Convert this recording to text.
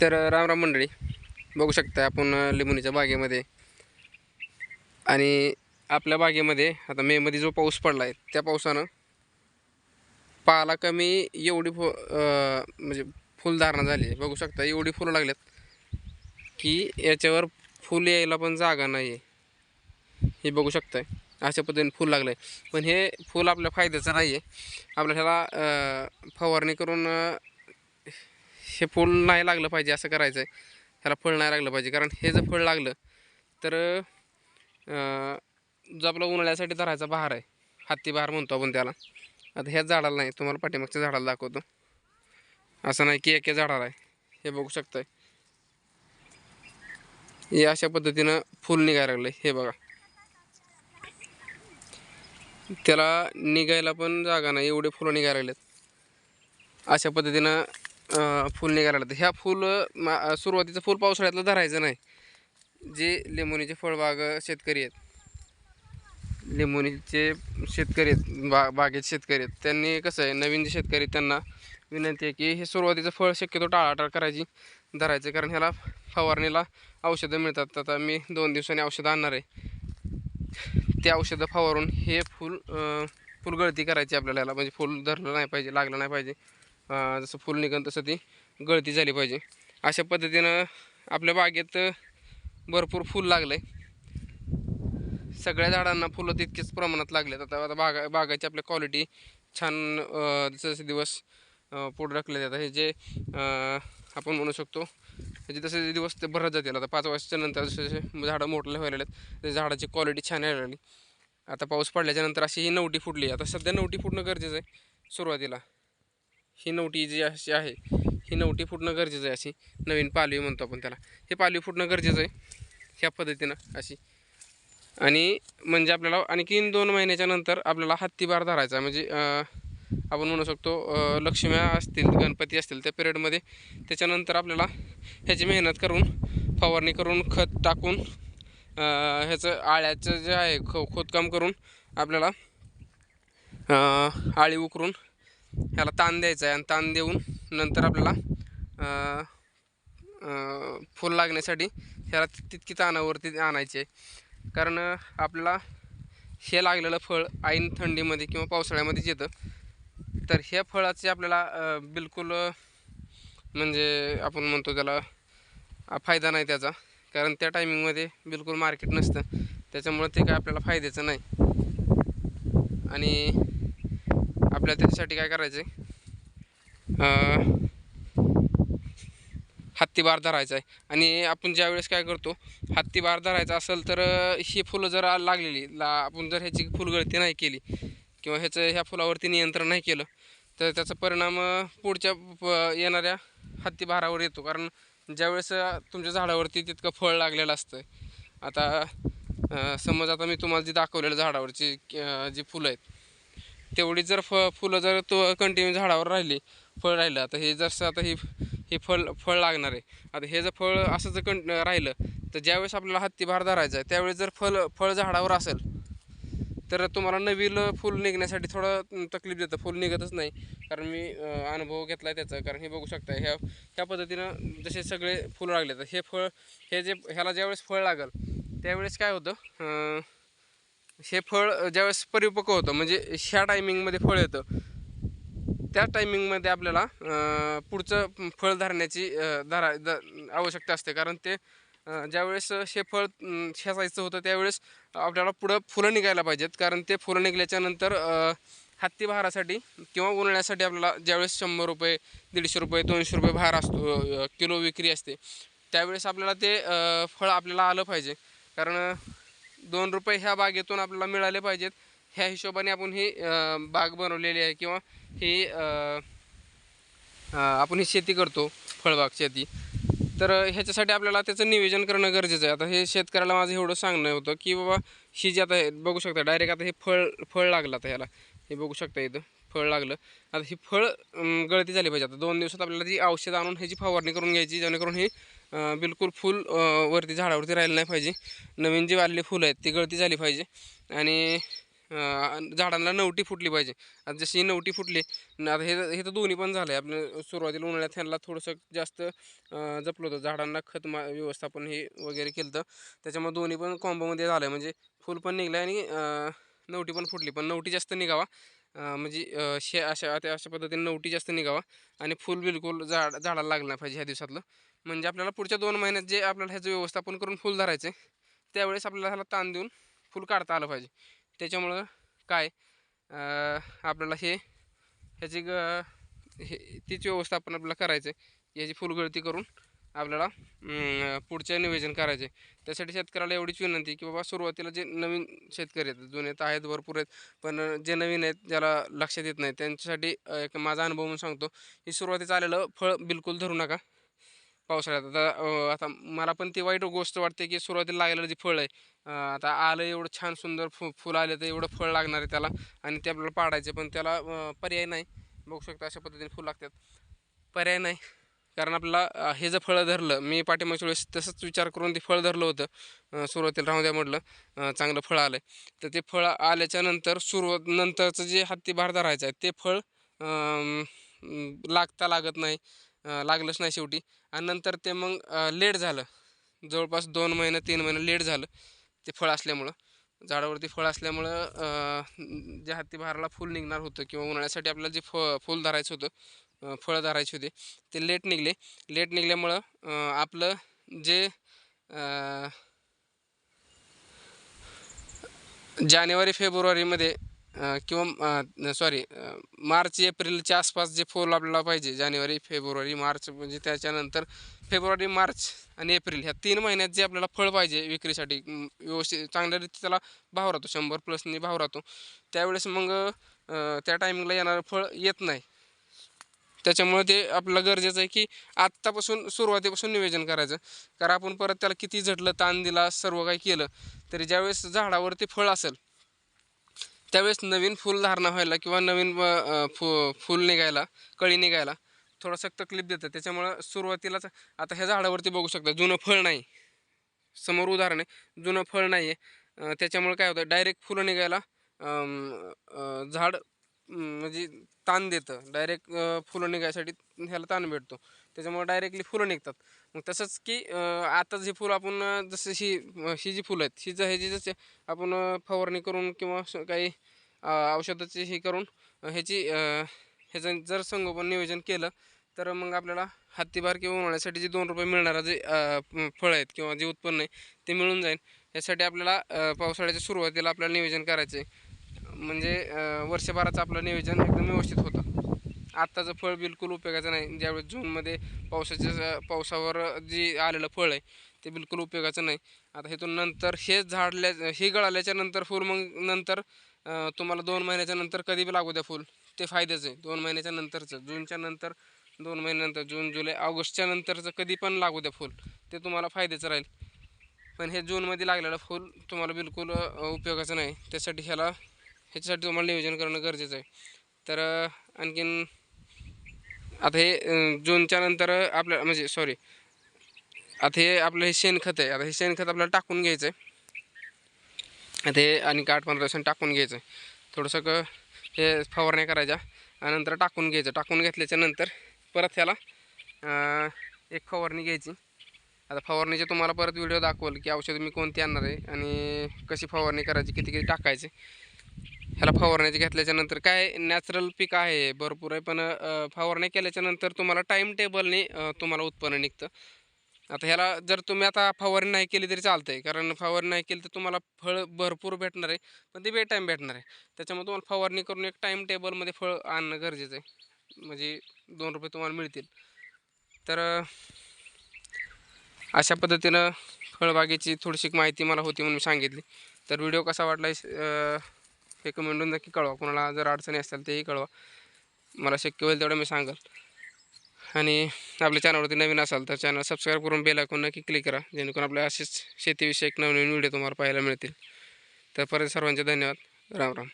तर रामराम मंडळी बघू शकता आपण लिंबुनीच्या बागेमध्ये. आणि आपल्या बागेमध्ये आता मेमध्ये जो पाऊस पडला आहे त्या पावसानं पाला कमी एवढी फु म्हणजे फुलधारणा झाली आहे. बघू शकता एवढी फुलं लागल्यात की याच्यावर फुल यायला पण जागा नाही आहे हे बघू शकताय अशा पद्धतीने फुल लागलं आहे पण हे फूल आपल्या फायद्याचं नाही आहे आपल्या ह्याला फवारणी करून हे फूल नाही लागलं पाहिजे असं करायचं आहे ह्याला फळ नाही लागलं पाहिजे. कारण हे जर फळ लागलं तर जो आपला उन्हाळ्यासाठी धरायचा बहार आहे हत्ती बहार म्हणतो आपण त्याला. आता ह्याच झाडाला नाही तुम्हाला पाठीमागच्या झाडाला दाखवतो. असं नाही की एक झाडाला आहे. हे बघू शकताय. हे अशा पद्धतीनं फूल निघायला लागलं हे बघा. त्याला निघायला पण जागा नाही. एवढे फुलं निघायला लागलेत. अशा पद्धतीनं फूल निघायला लागलं ह्या फूल मा- सुरुवातीचं फूल पावसाळ्यातलं धरायचं नाही. जे लिंबोनीचे फळबाग शेतकरी आहेत लिंबोनीचे शेतकरी आहेत बा बागेत शेतकरी आहेत त्यांनी कसं आहे नवीन जे शेतकरी आहेत त्यांना विनंती आहे की हे सुरुवातीचं फळ शक्यतो टाळाटाळ करायची धरायचं. कारण ह्याला फवारणीला औषधं मिळतात. आता मी दोन दिवसांनी औषधं आणणार आहे. ते औषधं फवारून हे फूल फुलगळती करायची आपल्याला. ह्याला म्हणजे फूल धरलं नाही पाहिजे लागलं नाही पाहिजे. जसं फुल निघन तसं ती गळती झाली पाहिजे. अशा पद्धतीनं आपल्या बागेत भरपूर फूल लागलं आहे सगळ्या झाडांना फुलं तितकेच प्रमाणात लागलेत. आता आता बागा बागाची आपल्या क्वालिटी छान जसे दिवस पुढे राखले जातात. हे जे आपण म्हणू शकतो म्हणजे तसे दिवस ते भरत जातील. आता पाच वर्षाच्या नंतर जसे जसे झाडं मोठले व्हायला आहेत ते झाडाची क्वालिटी छान यायला लागली. आता पाऊस पडल्याच्या नंतर अशी ही नवटी फुटली. आता सध्या नवटी फुटणं गरजेचं आहे सुरुवातीला. ही नवटी जी अशी आहे ही नवटी फुटणं गरजेचं आहे अशी नवीन पालवी म्हणतो आपण त्याला. हे पालवी फुटणं गरजेचं आहे ह्या पद्धतीनं अशी. आणि म्हणजे आपल्याला आणखीन दोन महिन्याच्या नंतर आपल्याला हत्तीबार धरायचा म्हणजे आपण म्हणू शकतो लक्ष्म्या असतील गणपती असतील त्या पिरियडमध्ये त्याच्यानंतर आपल्याला ह्याची मेहनत करून फवारणी करून खत टाकून ह्याचं आळ्याचं जे आहे खो खोदकाम करून आपल्याला आळी उकरून ह्याला ताण द्यायचा आहे आणि ताण देऊन नंतर आपल्याला फूल लागण्यासाठी ह्याला तितकी ताणावरती आणायचे कारण आपल्याला हे लागलेलं फळ ऐन थंडीमध्ये किंवा पावसाळ्यामध्येच येतं तर ह्या फळाचे आपल्याला बिलकुल म्हणजे आपण म्हणतो त्याला फायदा नाही त्याचा. कारण त्या टायमिंगमध्ये बिलकुल मार्केट नसतं. त्याच्यामुळं ते काय आपल्याला फायद्याचं नाही. आणि आपल्याला त्याच्यासाठी काय करायचं आहे हत्ती बार धरायचा आहे. आणि आपण ज्यावेळेस काय करतो हत्ती बार धरायचा असेल तर ही फुलं जर लागलेली ला आपण जर ह्याची फुलगळती नाही केली किंवा ह्याचं ह्या फुलावरती नियंत्रण नाही केलं तर त्याचा परिणाम पुढच्या प- येणाऱ्या हत्ती बहारावर येतो. कारण ज्यावेळेस तुमच्या झाडावरती तितकं फळ लागलेलं असतं आता समज आता मी तुम्हाला जी दाखवलेलं झाडावरची जी फुलं आहेत तेवढी जर फ फुलं जर तो कंटिन्यू झाडावर राहिली फळ राहिलं आता हे जसं आता ही हे फळ फळ लागणार आहे. आता हे जर फळ असं जर कं राहिलं तर ज्यावेळेस आपल्याला हत्ती भार धरायचा आहे त्यावेळेस जर फळ फळ झाडावर असेल तर तुम्हाला नवीन फूल निघण्यासाठी थोडं तकलीफ देतं. फूल निघतच नाही. कारण मी अनुभव घेतला आहे त्याचा. कारण हे बघू शकता ह्या ह्या पद्धतीनं जसे सगळे फुलं लागले तर हे फळ हे जे ह्याला ज्यावेळेस फळ लागेल त्यावेळेस काय होतं हे फळ ज्यावेळेस परिपक्व होतं म्हणजे ह्या टायमिंगमध्ये फळ येतं त्या टायमिंगमध्ये आपल्याला पुढचं फळ धरण्याची धरा द आवश्यकता असते. कारण ते ज्यावेळेस हे फळ शेसायचं होतं त्यावेळेस आपल्याला पुढं फुलं निघायला पाहिजेत. कारण ते फुलं निघल्याच्यानंतर हत्ती भारासाठी किंवा उन्हाळ्यासाठी आपल्याला ज्यावेळेस शंभर रुपये दीडशे रुपये दोनशे रुपये भार असतो किलो विक्री असते त्यावेळेस आपल्याला ते फळ आपल्याला आलं पाहिजे. कारण दोन रुपये ह्या बागेतून आपल्याला मिळाले पाहिजेत. ह्या हिशोबाने आपण ही बाग बनवलेली आहे किंवा ही आपण ही शेती करतो फळबाग शेती. तर ह्याच्यासाठी आपल्याला त्याचं नियोजन करणं गरजेचं आहे. आता हे शेतकऱ्याला माझं एवढं सांगणं होतं की बाबा ही जी आता बघू शकता डायरेक्ट आता हे फळ फळ लागलं आता ह्याला. हे बघू शकता इथं. फळ लागलं. आता ही फळ गळती झाली पाहिजे. आता दोन दिवसात आपल्याला ती औषध आणून ह्याची फवारणी करून घ्यायची जेणेकरून ही बिलकुल फुल वरती झाडावरती राहिलं नाही पाहिजे. नवीन जी वाढलेली फुलं आहेत ती गळती झाली पाहिजे. आणि झाडांना नवटी फुटली पाहिजे. आता जशी नवटी फुटली आता हे हे तर दोन्ही पण झालं आहे आपलं सुरुवातीला उन्हाळ्यात ह्यांना थोडंसं जास्त जपलं होतं. झाडांना खत मा व्यवस्थापन हे वगैरे केलं होतं. त्याच्यामुळे दोन्ही पण कॉम्बोमध्ये झालं आहे म्हणजे फुल पण निघलं आणि नवटी पण फुटली. पण नवटी जास्त निघावा. म्हणजे शे अशा त्या अशा पद्धतीने नवटी जास्त निघावा आणि फुल बिलकुल झाड झाडाला लागलं नाही पाहिजे ह्या दिवसातलं. म्हणजे आपल्याला पुढच्या दोन महिन्यात जे आपल्याला ह्याचं व्यवस्थापन करून फुल धरायचं आहे त्यावेळेस आपल्याला ह्याला ताण देऊन फुल काढता आलं पाहिजे. त्याच्यामुळं काय आपल्याला हे ह्याची ग हे तीच व्यवस्थापन आपल्याला करायचं आहे याची फुलगळती करून आपल्याला पुढचे नियोजन करायचे. त्यासाठी शेतकऱ्याला एवढीच विनंती की बाबा सुरुवातीला जे नवीन शेतकरी आहेत जुने तर आहेत भरपूर आहेत पण जे नवीन आहेत ज्याला लक्षात येत नाही त्यांच्यासाठी एक माझा अनुभव म्हणून सांगतो की सुरुवातीचं आलेलं फळ बिलकुल धरू नका. पावसाळ्यात आता आता मला पण ती वाईट गोष्ट वाटते की सुरुवातीला लागलेलं जे फळ आहे आता आलं एवढं छान सुंदर फु फुलं आले तर एवढं फळ लागणार आहे त्याला आणि ते आपल्याला पाडायचे पण त्याला पर्याय नाही. बघू शकता अशा पद्धतीने फुलं लागतात. पर्याय नाही. कारण आपल्याला हे जर फळं धरलं मी पाठीमागच्या वेळेस तसंच विचार करून ते फळ धरलं होतं सुरुवातीला राहू द्या म्हटलं चांगलं फळ आलं तर ते फळ आल्याच्यानंतर सुरुवात नंतरचं जे हत्ती भार धरायचं आहे ते फळ लागता लागत नाही लागलंच नाही शेवटी. आणि नंतर ते मग लेट झालं. जवळपास दोन महिने तीन महिने लेट झालं ते फळ असल्यामुळं. झाडावरती फळ असल्यामुळं जे हत्ती भाराला फुल निघणार होतं किंवा उन्हाळ्यासाठी आपल्याला जे फ फुल धरायचं होतं फळं धरायचे होते. ते लेट निघले. लेट निघल्यामुळं आपलं जे जानेवारी फेब्रुवारीमध्ये किंवा सॉरी मार्च एप्रिलच्या आसपास जे फुल आपल्याला पाहिजे जानेवारी फेब्रुवारी मार्च म्हणजे त्याच्यानंतर फेब्रुवारी मार्च आणि एप्रिल ह्या तीन महिन्यात जे आपल्याला फळ पाहिजे विक्रीसाठी व्यवस्थित चांगल्या रीती त्याला भाव राहतो. शंभर प्लसनी भाव राहतो. त्यावेळेस मग त्या टायमिंगला येणारं फळ येत नाही. त्याच्यामुळे ते आपल्याला गरजेचं आहे की आत्तापासून सुरुवातीपासून नियोजन करायचं. कारण आपण परत त्याला किती झटलं ताण दिला सर्व काही केलं तरी ज्यावेळेस झाडावरती फळ असेल त्यावेळेस नवीन फुल धारणा व्हायला किंवा नवीन फु फुल निघायला कळी निघायला थोडासा तकलीफ देतं. त्याच्यामुळं सुरुवातीलाच आता ह्या झाडावरती बघू शकता जुनं फळ नाही. समोर उदाहरण आहे जुनं फळ नाही आहे त्याच्यामुळे काय होतं डायरेक्ट फुलं निघायला झाड म्हणजे ताण देतं. डायरेक्ट फुलं निघायसाठी ह्याला ताण भेटतो. त्याच्यामुळे डायरेक्टली फुलं निघतात. मग तसंच की आता जे फुलं आपण जसं ही ही जी फुलं आहेत हिचं ह्याची जसे आपण फवारणी करून किंवा स- काही औषधाची हे करून ह्याची ह्याचं जर संगोपन नियोजन केलं तर मग आपल्याला हत्तीभार किंवा उन्हाळ्यासाठी जे दोन रुपये मिळणारं जे फळं आहेत किंवा जे उत्पन्न आहे ते मिळून जाईल. यासाठी आपल्याला पावसाळ्याच्या सुरुवातीला आपल्याला नियोजन करायचं आहे म्हणजे वर्षभराचं आपलं नियोजन एकदम व्यवस्थित होतं. आत्ताचं फळ बिलकुल उपयोगाचं नाही. ज्यावेळेस जूनमध्ये पावसाच्या पावसावर जी आलेलं फळ आहे ते बिलकुल उपयोगाचं नाही. आता हेतून नंतर हे झाडल्या हे गळाल्याच्या नंतर फूल मग नंतर तुम्हाला दोन महिन्याच्या नंतर कधी बी लागू द्या फुल. ते फायद्याचं आहे. दोन महिन्याच्या नंतरचं. जूनच्या नंतर दोन महिन्यानंतर जून जुलै ऑगस्टच्या नंतरचं कधी पण लागू द्या फुल. ते तुम्हाला फायद्याचं राहील. पण हे जूनमध्ये लागलेलं फुल तुम्हाला बिलकुल उपयोगाचं नाही. त्यासाठी ह्याला ह्याच्यासाठी तुम्हाला नियोजन करणं गरजेचं आहे. तर आणखीन आता हे जूनच्या नंतर आपल्या म्हणजे सॉरी आता हे आपलं हे शेणखत आहे. आता हे शेणखत आपल्याला टाकून घ्यायचं आहे. आता हे आणि आठ पंधरा दिवसांनी टाकून घ्यायचं आहे. थोडंसं क हे फवारण्या करायच्या आणि नंतर टाकून घ्यायचं. टाकून घेतल्याच्या नंतर परत ह्याला एक फवारणी घ्यायची. आता फवारणीचे तुम्हाला परत व्हिडिओ दाखवल की औषधं मी कोणती आणणार आहे आणि कशी फवारणी करायची किती किती टाकायचे. ह्याला फवारण्याचे घेतल्याच्या नंतर काय नॅचरल पीक आहे भरपूर आहे पण फवारण्या फवारणी केल्याच्यानंतर तुम्हाला टाईम टेबलने तुम्हाला उत्पन्न निघतं. आता ह्याला जर तुम्ही आता फवारणी नाही केली तरी चालतंय कारण फवारणी नाही केली तर तुम्हाला फळ भरपूर भेटणार आहे पण ते बेटाईम भेटणार आहे. त्याच्यामुळे तुम्हाला फवारणी करून एक टाईम टेबलमध्ये फळ आणणं गरजेचं आहे. म्हणजे दोन रुपये तुम्हाला मिळतील. तर अशा पद्धतीनं फळबागेची थोडीशी माहिती मला होती म्हणून मी सांगितली. तर व्हिडिओ कसा वाटला आहे हे कमेंटून नक्की कळवा. कोणाला जर अडचणी असतील तेही कळवा. मला शक्य होईल तेवढं मी सांगेल. आणि आपल्या चॅनलवरती नवीन असाल तर चॅनल सबस्क्राईब करून बेल ऐकून नक्की क्लिक करा. जेणेकरून आपल्या असेच शेतीविषयक नवनवीन व्हिडिओ तुम्हाला पाहायला मिळतील. तर परत सर्वांचे धन्यवाद. राम राम.